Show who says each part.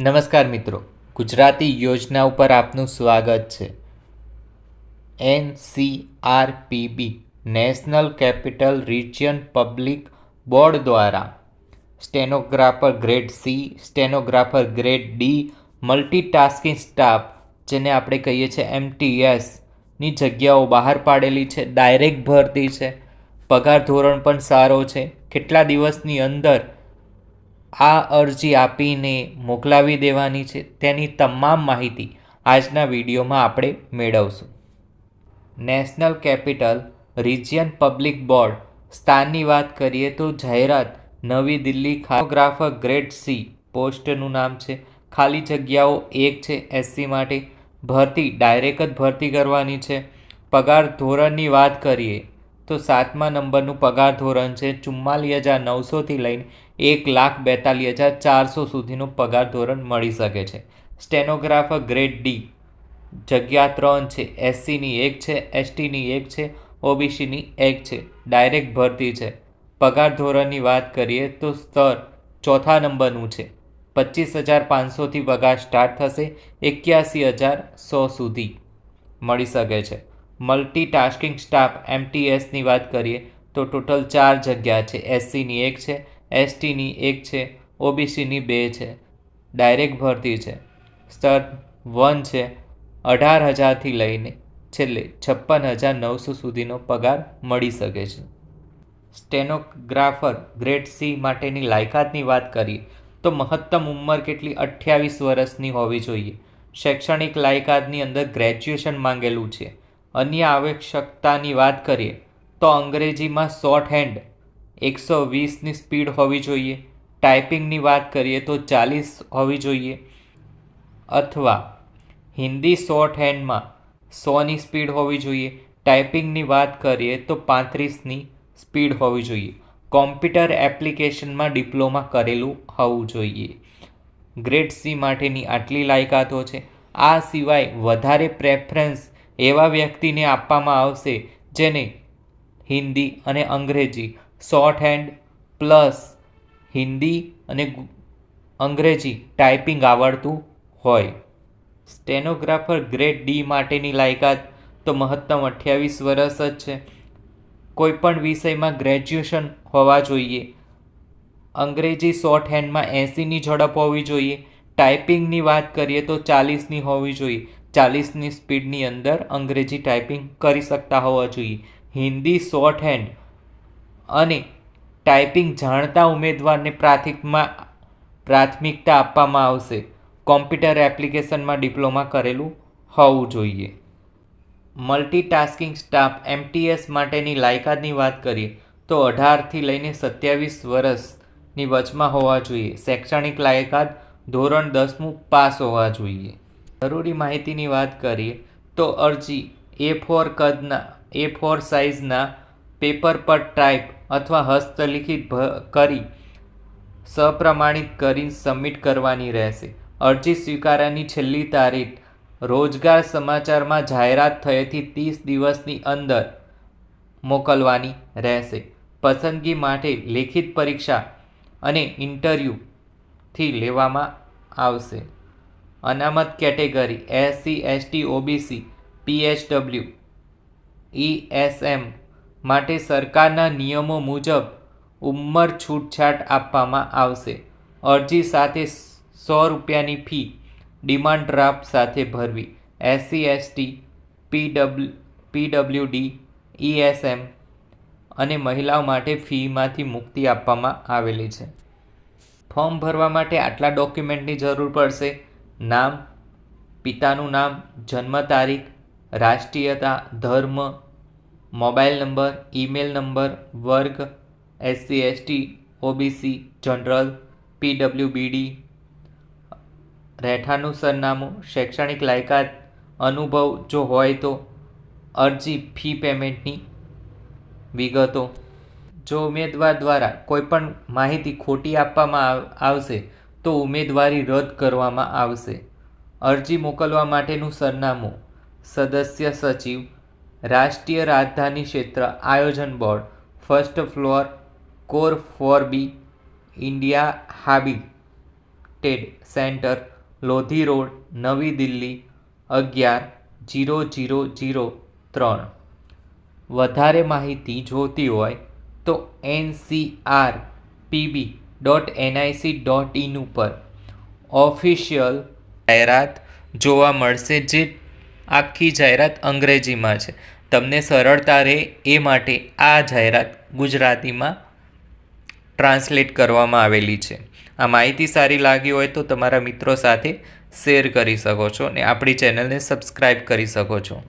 Speaker 1: નમસ્કાર મિત્રો. ગુજરાતી યોજના ઉપર આપનું સ્વાગત છે. N C R P B, national capital region public board દ્વારા. Stenographer grade C, stenographer grade D, multitasking staff, જેને આપણે કહીએ છીએ એમટીએસની જગ્યાઓ બહાર પાડેલી છે, ડાયરેક્ટ ભરતી છે. પગાર ધોરણ પણ સારો છે. કેટલા દિવસની અંદર આ અરજી આપીને મોકલાવી દેવાની છે, તેની તમામ માહિતી આજના વિડીયોમાં આપણે મેળવશું. National capital region public board સ્થાનની વાત કરીએ તો જાહેરાત નવી દિલ્હી ફોટોગ્રાફર ગ્રેડ સી પોસ્ટનું નામ છે. ખાલી જગ્યાઓ એક છે એસસી માટે. ભરતી, ડાયરેક્ટ જ ભરતી કરવાની છે. પગાર ધોરણની વાત કરીએ તો સાતમા નંબરનું પગાર ધોરણ છે, ચુમ્માલીસ હજાર નવસોથી લઈને એક લાખ બેતાલીસ હજાર ચારસો સુધીનું પગાર ધોરણ મળી શકે છે. સ્ટેનોગ્રાફર ગ્રેડ ડી, જગ્યા ત્રણ છે, એસસીની એક છે, એસટીની એક છે, ઓબીસીની એક છે, ડાયરેક્ટ ભરતી છે. પગાર ધોરણની વાત કરીએ તો સ્તર ચોથા નંબરનું છે. પચીસ હજાર પાંચસોથી પગાર સ્ટાર્ટ થશે એક્યાસી હજાર સો સુધી મળી શકે છે. મલ્ટી ટાસ્કિંગ સ્ટાફ એમટીએસની વાત કરીએ તો ટોટલ ચાર જગ્યા છે, એસસીની એક છે એસટીની એક છે, ઓબીસીની બે છે, ડાયરેક્ટ ભરતી છે. સ્તર વન છે, અઢાર હજારથી લઈને છેલ્લે છપ્પન હજાર નવસો સુધીનો પગાર મળી શકે છે. સ્ટેનોગ્રાફર ગ્રેડ સી માટેની લાયકાતની વાત કરીએ, તો મહત્તમ ઉંમર કેટલી? અઠ્યાવીસ વર્ષની હોવી જોઈએ. શૈક્ષણિક લાયકાતની અંદર ગ્રેજ્યુએશન માંગેલું છે. અન્ય આવશ્યકતાની વાત કરીએ, તો અંગ્રેજીમાં શોર્ટ હેન્ડ એકસો વીસની સ્પીડ હોવી જોઈએ. ટાઈપિંગની વાત કરીએ તો ચાલીસ હોવી જોઈએ. અથવા હિન્દી શોર્ટ હેન્ડમાં સોની સ્પીડ હોવી જોઈએ. ટાઈપિંગની વાત કરીએ તો પાંત્રીસની સ્પીડ હોવી જોઈએ. કોમ્પ્યુટર એપ્લિકેશનમાં ડિપ્લોમા કરેલું હોવું જોઈએ. ગ્રેડ સી માટેની આટલી લાયકાતો છે. આ સિવાય વધારે પ્રેફરન્સ એવા વ્યક્તિને આપવામાં આવશે જેને હિન્દી અને અંગ્રેજી શોર્ટ હેન્ડ, પ્લસ હિન્દી અને અંગ્રેજી ટાઈપિંગ આવડતું હોય. સ્ટેનોગ્રાફર ગ્રેડ ડી માટેની લાયકાત તો મહત્તમ અઠ્યાવીસ વર્ષ જ છે. કોઈપણ વિષયમાં ગ્રેજ્યુએશન હોવા જોઈએ. અંગ્રેજી શોર્ટ હેન્ડમાં એંસીની ઝડપ હોવી જોઈએ. ટાઈપિંગની વાત કરીએ તો ચાલીસની હોવી જોઈએ. ચાલીસની સ્પીડની અંદર અંગ્રેજી ટાઈપિંગ કરી શકતા હોવા જોઈએ. હિન્દી શોર્ટ હેન્ડ અને ટાઈપિંગ જાણતા ઉમેદવારને પ્રાથમિકમાં પ્રાથમિકતા આપવામાં આવશે. કોમ્પ્યુટર એપ્લિકેશનમાં ડિપ્લોમા કરેલું હોવું જોઈએ. મલ્ટીટાસ્કિંગ સ્ટાફ એમટીએસ માટેની લાયકાતની વાત કરીએ તો અઢારથી લઈને સત્યાવીસ વર્ષની વચમાં હોવા જોઈએ. શૈક્ષણિક લાયકાત ધોરણ દસમું પાસ હોવા જોઈએ. જરૂરી માહિતીની વાત કરીએ તો અરજી એ ફોર કદના, એ ફોર સાઇઝના પેપર પર ટાઈપ અથવા હસ્તલિખિત કરી સપ્રમાણિત કરી સબમિટ કરવાની રહેશે. અરજી સ્વીકારવાની છેલ્લી તારીખ, રોજગાર સમાચારમાં જાહેરાત થયેથી ત્રીસ દિવસની અંદર મોકલવાની રહેશે. પસંદગી માટે લેખિત પરીક્ષા અને ઇન્ટરવ્યૂથી લેવામાં આવશે. અનામત category SC ST OBC PHW ESM માટે સરકારના નિયમો મુજબ ઉંમર છૂટછાટ આપવામાં આવશે. અરજી સાથે સો રૂપિયાની ફી ડિમાન્ડ ડ્રાફ્ટ સાથે ભરવી. SC ST PW PWD ESM અને મહિલાઓ માટે ફીમાંથી મુક્તિ આપવામાં આવેલી છે. ફોર્મ ભરવા માટે આટલા ડોક્યુમેન્ટની જરૂર પડશે. નામ, પિતાનું નામ, જન્મ તારીખ, રાષ્ટ્રીયતા, ધર્મ મોબાઈલ નંબર, ઈમેલ નંબર, વર્ગ SC ST OBC general PWBD રહેઠાણનું સરનામું, શૈક્ષણિક લાયકાત, અનુભવ જો હોય તો, અરજી, ફી પેમેન્ટની વિગતો. જો ઉમેદવાર દ્વારા કોઈપણ માહિતી ખોટી આપવામાં આવશે, તો ઉમેદવારી રદ કરવામાં આવશે. અરજી મોકલવા માટેનું સરનામું, સદસ્ય સચિવ રાષ્ટ્રીય રાજધાની ક્ષેત્ર આયોજન board, first floor, core four B, India habitat centre, Lodhi road, નવી દિલ્હી, અગિયાર, જીરો જીરો જીરો ત્રણ. વધારે માહિતી જોતી હોય તો NCR PB dot NIC dot in ઉપર. ઓફિશિયલ જાહેરાત જોવા મળશે જે આખી જાહેરાત અંગ્રેજીમાં છે. તમને સરળતા રહે એ માટે આ જાહેરાત ગુજરાતીમાં ટ્રાન્સલેટ કરવામાં આવેલી છે. આ માહિતી સારી લાગી હોય તો તમારા મિત્રો સાથે શેર કરી શકો છો અને આપણી ચેનલને સબસ્ક્રાઈબ કરી શકો છો.